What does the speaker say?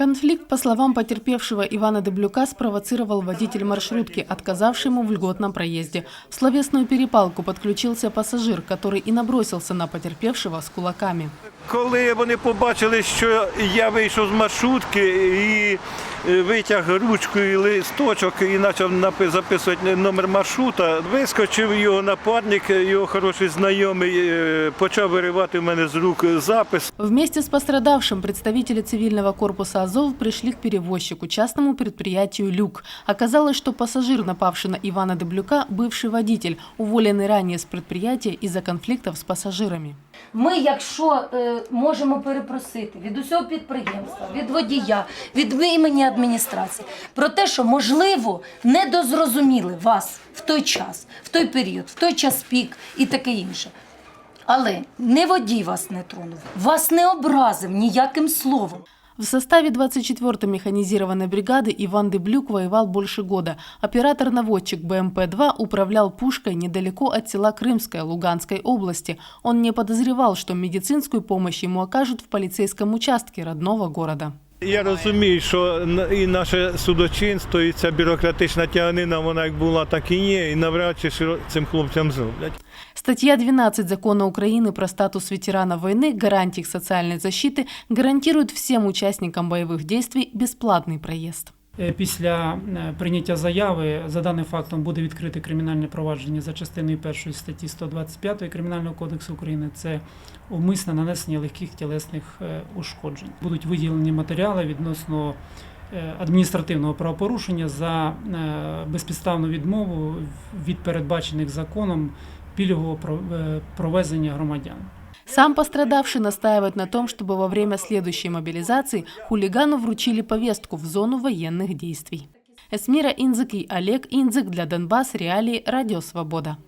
Конфликт, по словам потерпевшего Ивана Деблюка, спровоцировал водитель маршрутки, отказавший ему в льготном проезде. В словесную перепалку подключился пассажир, который и набросился на потерпевшего с кулаками. Коли вони побачили, що я вийшов з маршрутки і е, витяг ручку і листочок і почав напи- записувати номер маршрута, вискочив його напарник, його хороший знайомий, е, почав виривати в мене з рук запис. Вместе с пострадавшим представители цивильного корпуса «Азов» пришли к перевозчику, частному предприятию «Люк». Оказалось, что пассажир, напавший на Ивана Деблюка, бывший водитель, уволенный ранее с предприятия из-за конфликтов с пассажирами. Ми, якщо е, можемо перепросити від усього підприємства, від водія, від імені адміністрації про те, що можливо недозрозуміли вас в той час, в той період, в той час пік і таке інше. Але не водій вас не тронув, вас не образив ніяким словом. В составе 24-й механизированной бригады Иван Деблюк воевал больше года. Оператор-наводчик БМП-2 управлял пушкой недалеко от села Крымское Луганской области. Он не подозревал, что медицинскую помощь ему окажут в полицейском участке родного города. Я розумію, що на- і наше судочинство, і ця бюрократична тяганина, вона як була, так і є, і навряд чи що цим хлопцям зроблять. Статья 12 Закона Украины про статус ветерана войны, гарантии их социальной защиты гарантирует всем участникам боевых действий бесплатный проезд. Е, Після е, прийняття заяви за даним фактом буде відкрите кримінальне провадження за частиною 1 статті 125 Кримінального кодексу України. Це умисне нанесення легких тілесних е, ушкоджень. Будуть виділені матеріали відносно адміністративного правопорушення за безпідставну відмову від передбачених законом пільгового провезення громадян. Сам пострадавший настаивает на том, чтобы во время следующей мобилизации хулигану вручили повестку в зону военных действий. Эсмира Инзык и Олег Инзык для Донбасс, Реалии, Радио Свобода.